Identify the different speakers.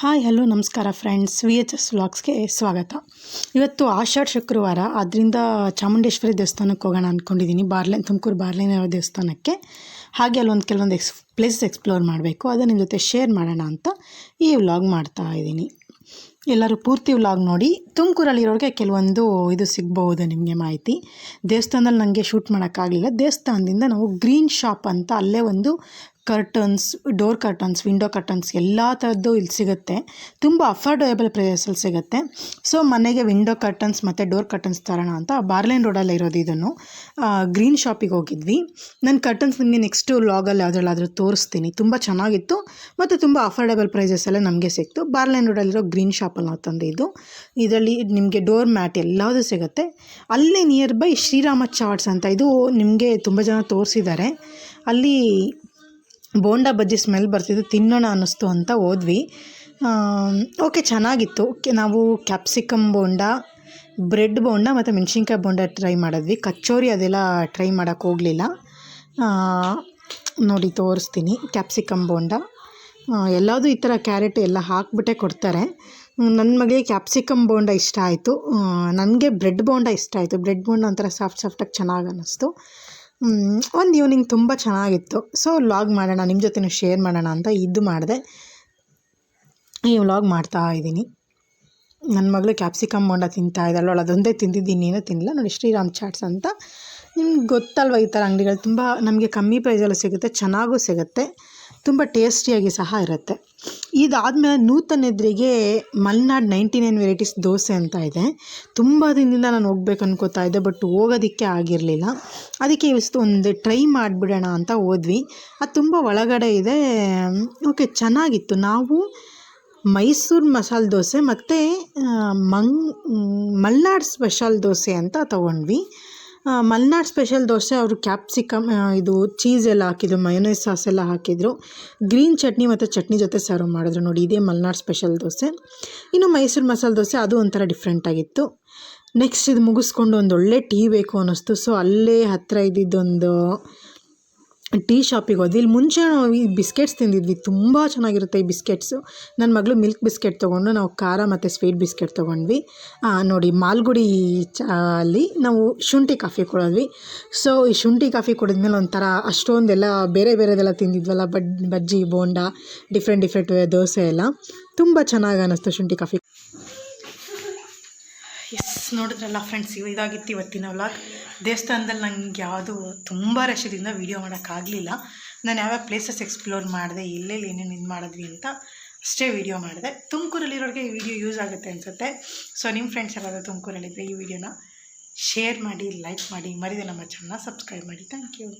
Speaker 1: Hi, hello, ನಮಸ್ಕಾರ friends. V H S ವ್ಲಾಗ್ಸ್ಗೆ ಸ್ವಾಗತ. ಇವತ್ತು ಆಷಾಢ ಶುಕ್ರವಾರ ಅದರಿಂದ ಚಾಮುಂಡೇಶ್ವರಿ ದೇವಸ್ಥಾನಕ್ಕೆ ಹೋಗೋಣ ಅಂದ್ಕೊಂಡಿದ್ದೀನಿ ಬಾರ್ಲೆ, ತುಮಕೂರು ಬಾರ್ಲೆನ ದೇವಸ್ಥಾನಕ್ಕೆ. ಹಾಗೆ ಅಲ್ಲೊಂದು ಕೆಲವೊಂದು ಎಕ್ಸ್, ಪ್ಲೇಸಸ್ ಎಕ್ಸ್ಪ್ಲೋರ್ ಮಾಡಬೇಕು. ಅದನ್ನ ನಿಮ್ಮ ಜೊತೆ ಶೇರ್ ಮಾಡೋಣ ಅಂತ ಈ ವ್ಲಾಗ್ ಮಾಡ್ತಾ ಇದ್ದೀನಿ ಎಲ್ಲರೂ ಪೂರ್ತಿ ವ್ಲಾಗ್ ನೋಡಿ. ತುಮಕೂರಲ್ಲಿರೋರಿಗೆ ಕೆಲವೊಂದು ಇದು ಸಿಗ್ಬೋದು ನಿಮಗೆ ಮಾಹಿತಿ. ದೇವಸ್ಥಾನದಲ್ಲಿ ನನಗೆ ಶೂಟ್ ಮಾಡೋಕ್ಕಾಗಲಿಲ್ಲ. ದೇವಸ್ಥಾನದಿಂದ ನಾವು ಗ್ರೀನ್ ಶಾಪ್ ಅಂತ ಅಲ್ಲೇ ಒಂದು curtains door curtains window curtains ಎಲ್ಲ ಥರದ್ದು ಇಲ್ಲಿ ಸಿಗುತ್ತೆ. ತುಂಬ ಅಫರ್ಡೇಬಲ್ ಪ್ರೈಸಲ್ಲಿ ಸಿಗುತ್ತೆ. ಸೊ ಮನೆಗೆ ವಿಂಡೋ ಕರ್ಟನ್ಸ್ ಮತ್ತು ಡೋರ್ ಕರ್ಟನ್ಸ್ ತರೋಣ ಅಂತ ಬಾರ್ಲೈನ್ ರೋಡಲ್ಲಿ ಇರೋದು ಇದನ್ನು. ಗ್ರೀನ್ ಶಾಪಿಗೆ ಹೋಗಿದ್ವಿ. ನನ್ನ ಕರ್ಟನ್ಸ್ ನಿಮಗೆ ನೆಕ್ಸ್ಟು ಲಾಗಲ್ಲಿ ಯಾವುದ್ರಲ್ಲಾದರೂ ತೋರಿಸ್ತೀನಿ. ತುಂಬ ಚೆನ್ನಾಗಿತ್ತು ಮತ್ತು ತುಂಬ ಪ್ರೈಸಸ್ ಪ್ರೈಸಸ್ಸಲ್ಲೇ ನಮಗೆ ಸಿಕ್ತು. ಬಾರ್ಲೈನ್ ರೋಡಲ್ಲಿರೋ ಗ್ರೀನ್ ಶಾಪಲ್ಲಿ ನಾವು ತಂದಿದ್ದು. ಇದರಲ್ಲಿ ನಿಮಗೆ ಡೋರ್ ಮ್ಯಾಟ್ ಎಲ್ಲದೂ ಸಿಗುತ್ತೆ. ಅಲ್ಲೇ ನಿಯರ್ ಬೈ ಶ್ರೀರಾಮ ಚಾಟ್ಸ್ ಅಂತ ಇದು ನಿಮಗೆ ತುಂಬ ಜನ ತೋರಿಸಿದ್ದಾರೆ. ಅಲ್ಲಿ ಬೋಂಡಾ ಬಜ್ಜಿ ಸ್ಮೆಲ್ ಬರ್ತಿದ್ದು ತಿನ್ನೋಣ ಅನ್ನಿಸ್ತು ಅಂತ ಹೋದ್ವಿ. ಓಕೆ ಚೆನ್ನಾಗಿತ್ತು. ನಾವು ಕ್ಯಾಪ್ಸಿಕಮ್ ಬೋಂಡ ಬ್ರೆಡ್ ಬೋಂಡ ಮತ್ತು ಮೆಣಸಿನ್ಕಾಯಿ ಬೋಂಡ ಟ್ರೈ ಮಾಡಿದ್ವಿ. ಕಚೋರಿ ಅದೆಲ್ಲ ಟ್ರೈ ಮಾಡೋಕ್ಕೆ ಹೋಗಲಿಲ್ಲ. ನೋಡಿ, ತೋರಿಸ್ತೀನಿ. ಕ್ಯಾಪ್ಸಿಕಮ್ ಬೋಂಡ. ಎಲ್ಲದೂ ಈ ಥರ ಕ್ಯಾರೆಟ್ ಎಲ್ಲ ಹಾಕ್ಬಿಟ್ಟೆ ಕೊಡ್ತಾರೆ. ನನ್ನ ಮಗಳಿಗೆ ಕ್ಯಾಪ್ಸಿಕಮ್ ಬೋಂಡ ಇಷ್ಟ ಆಯಿತು. ನನಗೆ ಬ್ರೆಡ್ ಬೋಂಡ ಇಷ್ಟ ಆಯಿತು. ಬ್ರೆಡ್ ಬೋಂಡ ಒಂಥರ ಸಾಫ್ಟ್ ಸಾಫ್ಟಾಗಿ ಚೆನ್ನಾಗಿ ಅನ್ನಿಸ್ತು. ಒಂದು ಈವ್ನಿಂಗ್ ತುಂಬ ಚೆನ್ನಾಗಿತ್ತು. ಸೊ ವ್ಲಾಗ್ ಮಾಡೋಣ ನಿಮ್ಮ ಜೊತೆನೂ ಶೇರ್ ಮಾಡೋಣ ಅಂತ ಇದು ಮಾಡಿದೆ. ಈ ವ್ಲಾಗ್ ಮಾಡ್ತಾ ಇದ್ದೀನಿ. ನನ್ನ ಮಗಳು ಕ್ಯಾಪ್ಸಿಕಮ್ ಬೋಂಡ ತಿಂತಾ ಇದ್ದಾಳು. ಅವಳು ಅದೊಂದೇ ತಿಂದಿದ್ದೀನಿ, ಏನೂ ತಿನ್ನಲ್ಲ ನೋಡಿ, ಶ್ರೀರಾಮ್ ಚಾಟ್ಸ್ ಅಂತ. ನಿಮ್ಗೆ ಗೊತ್ತಲ್ವ ಈ ಥರ ಅಂಗಡಿಗಳು? ತುಂಬ ನಮಗೆ ಕಮ್ಮಿ ಪ್ರೈಸಲ್ಲೂ ಸಿಗುತ್ತೆ, ಚೆನ್ನಾಗೂ ಸಿಗುತ್ತೆ. ತುಂಬ ಟೇಸ್ಟಿಯಾಗಿ ಸಹ ಇರುತ್ತೆ. ಇದಾದಮೇಲೆ ನೂತನ ಎದುರಿಗೆ Malnad ninety nine varieties dosa ಅಂತ ಇದೆ. ತುಂಬ ದಿನದಿಂದ ನಾನು ಹೋಗ್ಬೇಕು ಅನ್ಕೋತಾ ಇದ್ದೆ, ಬಟ್ ಹೋಗೋದಕ್ಕೆ ಆಗಿರಲಿಲ್ಲ. ಅದಕ್ಕೆ ಇವತ್ತು ಒಂದು ಟ್ರೈ ಮಾಡಿಬಿಡೋಣ ಅಂತ ಹೋದ್ವಿ. ಅದು ತುಂಬ ಒಳಗಡೆ ಇದೆ. ಓಕೆ, ಚೆನ್ನಾಗಿತ್ತು. ನಾವು ಮೈಸೂರು ಮಸಾಲೆ ದೋಸೆ ಮತ್ತು ಮಂಗ್, ಮಲ್ನಾಡ್ ಸ್ಪೆಷಲ್ ದೋಸೆ ಅಂತ ತೊಗೊಂಡ್ವಿ. ಮಲ್ನಾಡ್ ಸ್ಪೆಷಲ್ ದೋಸೆ ಅವರು ಕ್ಯಾಪ್ಸಿಕಮ್ ಇದು ಚೀಸ್ ಎಲ್ಲ ಹಾಕಿದ್ರು ಮಯೋನೈಸ್ ಸಾಸ್ ಎಲ್ಲ ಹಾಕಿದರು. ಗ್ರೀನ್ ಚಟ್ನಿ ಮತ್ತು ಚಟ್ನಿ ಜೊತೆ ಸರ್ವ್ ಮಾಡಿದ್ರು. ನೋಡಿ, ಇದೇ ಮಲ್ನಾಡ್ ಸ್ಪೆಷಲ್ ದೋಸೆ. ಇನ್ನು ಮೈಸೂರು ಮಸಾಲೆ ದೋಸೆ ಅದು ಒಂಥರ ಡಿಫ್ರೆಂಟಾಗಿತ್ತು ನೆಕ್ಸ್ಟ್ ಇದು ಮುಗಿಸ್ಕೊಂಡು ಒಂದು ಒಳ್ಳೆ ಟೀ ಬೇಕು ಅನ್ನಿಸ್ತು. ಸೊ ಅಲ್ಲೇ ಹತ್ತಿರ ಇದ್ದಿದ್ದೊಂದು ಟೀ ಶಾಪಿಗೆ ಹೋದ್ವಿ. ಇಲ್ಲಿ ಮುಂಚೆ ನಾವು ಈ ಬಿಸ್ಕೆಟ್ಸ್ ತಿಂದಿದ್ವಿ. ತುಂಬ ಚೆನ್ನಾಗಿರುತ್ತೆ ಈ ಬಿಸ್ಕೆಟ್ಸು. ನನ್ನ ಮಗಳು ಮಿಲ್ಕ್ ಬಿಸ್ಕೆಟ್ ತೊಗೊಂಡು ನಾವು ಖಾರ ಮತ್ತು ಸ್ವೀಟ್ ಬಿಸ್ಕೆಟ್ ತೊಗೊಂಡ್ವಿ. ನೋಡಿ ಮಾಲ್ಗುಡಿ ಚ, ಅಲ್ಲಿ ನಾವು ಶುಂಠಿ ಕಾಫಿ ಕೊಡೋದ್ವಿ. ಸೊ ಈ ಶುಂಠಿ ಕಾಫಿ ಕುಡಿದ್ಮೇಲೆ ಒಂಥರ ಅಷ್ಟೊಂದೆಲ್ಲ ಬೇರೆ ಬೇರೆದೆಲ್ಲ ತಿಂದಿದ್ವಲ್ಲ. ಬಡ್, ಬಜ್ಜಿ, ಬೋಂಡ ಡಿಫ್ರೆಂಟ್ ಡಿಫ್ರೆಂಟ್ ದೋಸೆ ಎಲ್ಲ. ತುಂಬ ಚೆನ್ನಾಗಿ ಅನ್ನಿಸ್ತು ಶುಂಠಿ ಕಾಫಿ. ನೋಡಿದ್ರಲ್ಲ ಫ್ರೆಂಡ್ಸ್ ಇದಾಗಿತ್ತು ಇವತ್ತಿನ ವ್ಲಾಗ್ ದೇವಸ್ಥಾನದಲ್ಲಿ ನನಗೆ ಯಾವುದು ತುಂಬ ರಶದಿಂದ ವೀಡಿಯೋ ಮಾಡೋಕ್ಕಾಗಲಿಲ್ಲ ನಾನು ಯಾವ್ಯಾವ ಪ್ಲೇಸಸ್ ಎಕ್ಸ್ಪ್ಲೋರ್ ಮಾಡಿದೆ, ಎಲ್ಲೆಲ್ಲಿ ಏನೇನು ಇದು ಮಾಡಿದ್ವಿ ಅಂತ ಅಷ್ಟೇ ವೀಡಿಯೋ ಮಾಡಿದೆ. ತುಮಕೂರಲ್ಲಿರೋರಿಗೆ ಈ ವಿಡಿಯೋ ಯೂಸ್ ಆಗುತ್ತೆ ಅನಿಸುತ್ತೆ. ಸೊ ನಿಮ್ಮ ಫ್ರೆಂಡ್ಸ್ ಯಾರಾದರೂ ತುಮಕೂರಲ್ಲಿದ್ದರೆ ಈ ವಿಡಿಯೋನ ಶೇರ್ ಮಾಡಿ ಲೈಕ್ ಮಾಡಿ, ಮರಿದೆ ನಮ್ಮ ಚಾನಲ್ನ ಸಬ್ಸ್ಕ್ರೈಬ್ ಮಾಡಿ. Thank you